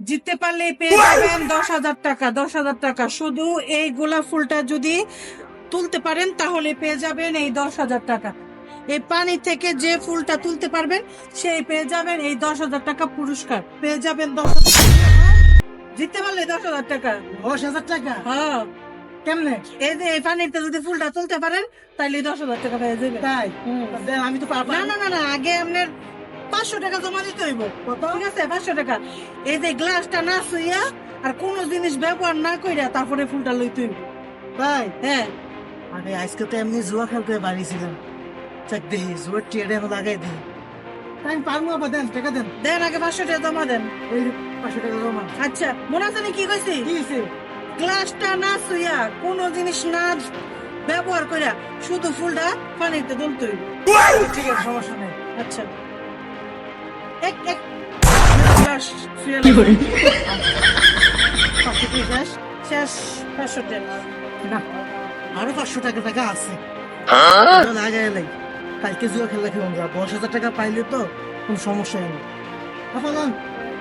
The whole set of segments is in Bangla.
জিততে পারলে পেয়ে যাবেন দশ হাজার টাকা দশ হাজার টাকা। শুধু এই গোলাপ ফুলটা যদি তুলতে পারেন তাহলে পেয়ে যাবেন এই দশ হাজার টাকা। এই পানি থেকে যে ফুলটা তুলতে পারবেন সেই পেয়ে যাবেন এই দশ হাজার টাকা পুরস্কার। পেয়ে যাবেন দশ হাজার টাকা। জিততে পারলে দশ হাজার টাকা। দশ হাজার টাকা? হ্যাঁ। কেমনে? এই যে এই পানিতে যদি ফুলটা তুলতে পারেন তাহলে দশ হাজার টাকা পেয়ে যাবেন। তাই। আমি তো পারব না না না না আগে আপনার পাঁচশো টাকা জমা দিতে হইব। ঠিক আছে পাঁচশো টাকা। এই যে গ্লাসটা না শুইয়া আর কোন জিনিস ব্যবহার না কইরা তারপরে ফুলটা হইব। তাই হ্যাঁ। আরে আজকে তো এমনি জুয়া খেলতে বাড়িয়েছিলাম চাক দেখি জুয়ার এখন লাগাই দিই তাই পারব আবার দেন টাকা দেন। দেন আগে পাঁচশো টাকা জমা দেন। এই পাঁচশো টাকা জমা। আচ্ছা মনে আছে কি কইছি? কি হয়েছে গ্লাসটা না শুইয়া কোন জিনিস না ব্যবহার কইরা শুধু ফুলটা পানিতে তুলতে হইব। ঠিক আছে সমস্যা নেই। আচ্ছা। এক এক। পাঁচশো শেষ। শেষ পাঁচশো টাকা। না। আরও পাঁচশো টাকা টাকা আছে। লাগাই নাই। কালকে জুয়া খেলা খেলাম যা দশ হাজার টাকা পাইলে তো কোনো সমস্যা নেই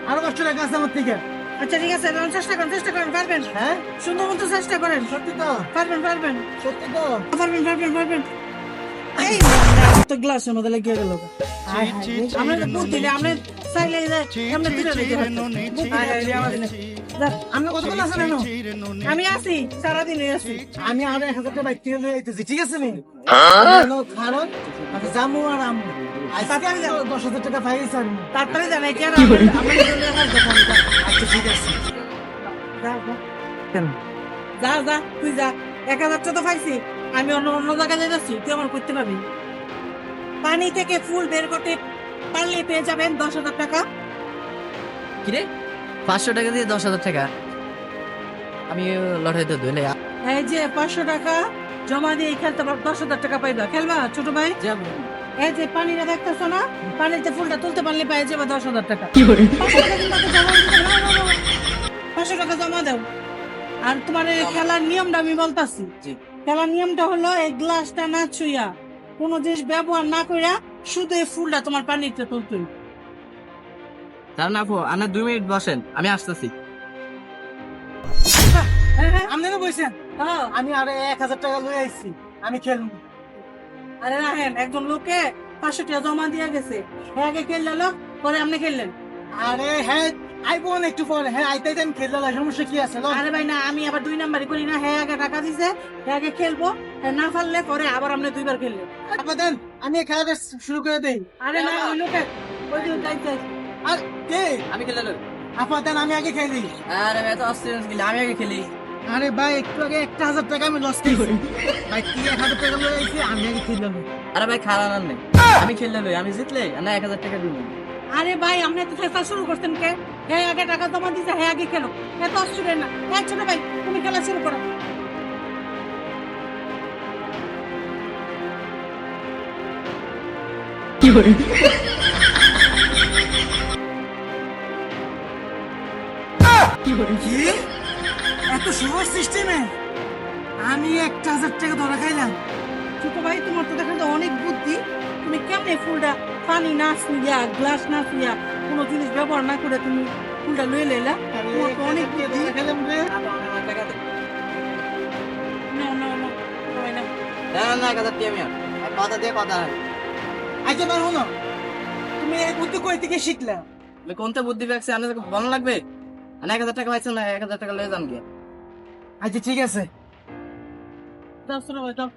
আরও পাঁচশো টাকা আছে আমার থেকে। আচ্ছা ঠিক আছে চেষ্টা করেন চেষ্টা করেন পারবেন। হ্যাঁ? সুন্দর মতো চেষ্টা করেন। সত্যি তো? পারবেন পারবেন। সত্যি তো? পারবেন পারবেন পারবেন। এই তো গ্লাস মধ্যে লেগে গেল হায় হায়। আমরা আমরা আমরা হায় রে, আমার নেই। দিনে। যাক, আপনি কতক্ষণ আছেন এনো? আমি আছি সারাদিনই আছি। আমি আরও এক হাজার টাকা বাইক থেকে লয়ে ঠিক আছে নি? কারণ আমি আর আমু আজকে আমি দশ হাজার টাকা পাই আমি। তারপরে জানাই কি আর। আচ্ছা ঠিক আছে। যা যা। তুই যা। এক হাজার টাকা পাইছি। আমি অন্য অন্য জায়গায় যাচ্ছি তুই আমার করতে পারবি। পানি থেকে ফুল বের করতে পারলে পেয়ে যাবেন দশ হাজার টাকা। কিরে? পাঁচশো টাকা দিয়ে দশ হাজার টাকা? আমি লটারিতে ধুলে এই যে পাঁচশো টাকা জমা দিয়ে খেলতে পার দশ হাজার টাকা পাইবা। খেলবা ছোট ভাই? যাব। এই যে পানিটা দেখতেছো না? পানিতে ফুলটা তুলতে পারলে পাই যাবে দশ হাজার টাকা। পাঁচশো টাকা কিন্তু জমা দিতে হবে। না, না, না। পাঁচশো টাকা জমা দাও। আর তোমার এই খেলার নিয়মটা আমি বলতাছি। জি। খেলার নিয়মটা হলো এই গ্লাসটা না ছুঁয়া কোনো জিনিস ব্যবহার না কইরা শুধু এই ফুলটা তোমার পানিতে তুলতে হবে। তার না আপু আনা দুই মিনিট বসেন আমি আসতেছি। হ্যাঁ। আপনি না বলছেন হ্যাঁ। আমি আরও এক হাজার টাকা লয়ে আইছি আমি খেলব। আরে রাখেন একজন লোকে পাঁচশো টাকা জমা দিয়ে গেছে। হ্যাঁ আগে খেললে লোক পরে আপনি খেললেন। আরে হ্যাঁ আইবো একটু পরে। হ্যাঁ আইতে আইতে আমি সমস্যা কি আছে? আরে ভাই না আমি আবার দুই নাম্বারই করি না। হ্যাঁ আগে টাকা দিছে হ্যাঁ আগে খেলব। না পারলে পরে আবার আপনি দুইবার খেললেন দেন আমি খেলাটা শুরু করে দেই। আরে না ওই লোকে ওই যে যাইতে আর কে? আমি খেলে নেব আপা দেন আমি আগে খেলি। আরে এত অস্ট্রেলিয়ান খেলি আমি আগে খেলি। আরে ভাই একটু আগে একটা হাজার টাকা আমি লস করি ভাই কি এক হাজার টাকা লয়ে আইছি আমি আগে খেললাম আরে ভাই খারাপ নেই। আমি খেললে লই আমি জিতলে? না এক হাজার টাকা দিব। আরে ভাই আপনি তো চেষ্টা শুরু করছেন কে? হ্যাঁ আগে টাকা জমা দিছে হ্যাঁ আগে খেলো। এত অসুবিধা না। হ্যাঁ ছোট ভাই তুমি খেলা শুরু করো। কি? এত সহজ সিস্টেমে? আমি একটা হাজার টাকা ধরা খাইলাম। ছোট ভাই তোমার তো দেখা যায় অনেক বুদ্ধি। তুমি কেমনে ফুলটা পানি না শুইয়া গ্লাস না শুইয়া কোনো জিনিস ব্যবহার না করে তুমি ফুলটা লয়ে লেলা তোমার তো অনেক বুদ্ধি। রে। না না না না না না। দিয়ে আমি আর আর কথা দিয়ে কথা হয়। আচ্ছা বার হলো তুমি এই বুদ্ধি কই থেকে শিখলা? কোনটা বুদ্ধি পাইছে আমি ভালো লাগবে? আমি এক হাজার টাকা পাইছো না এক হাজার টাকা লয়ে যান গিয়ে। আচ্ছা ঠিক আছে। দাও ছোট ভাই দাও।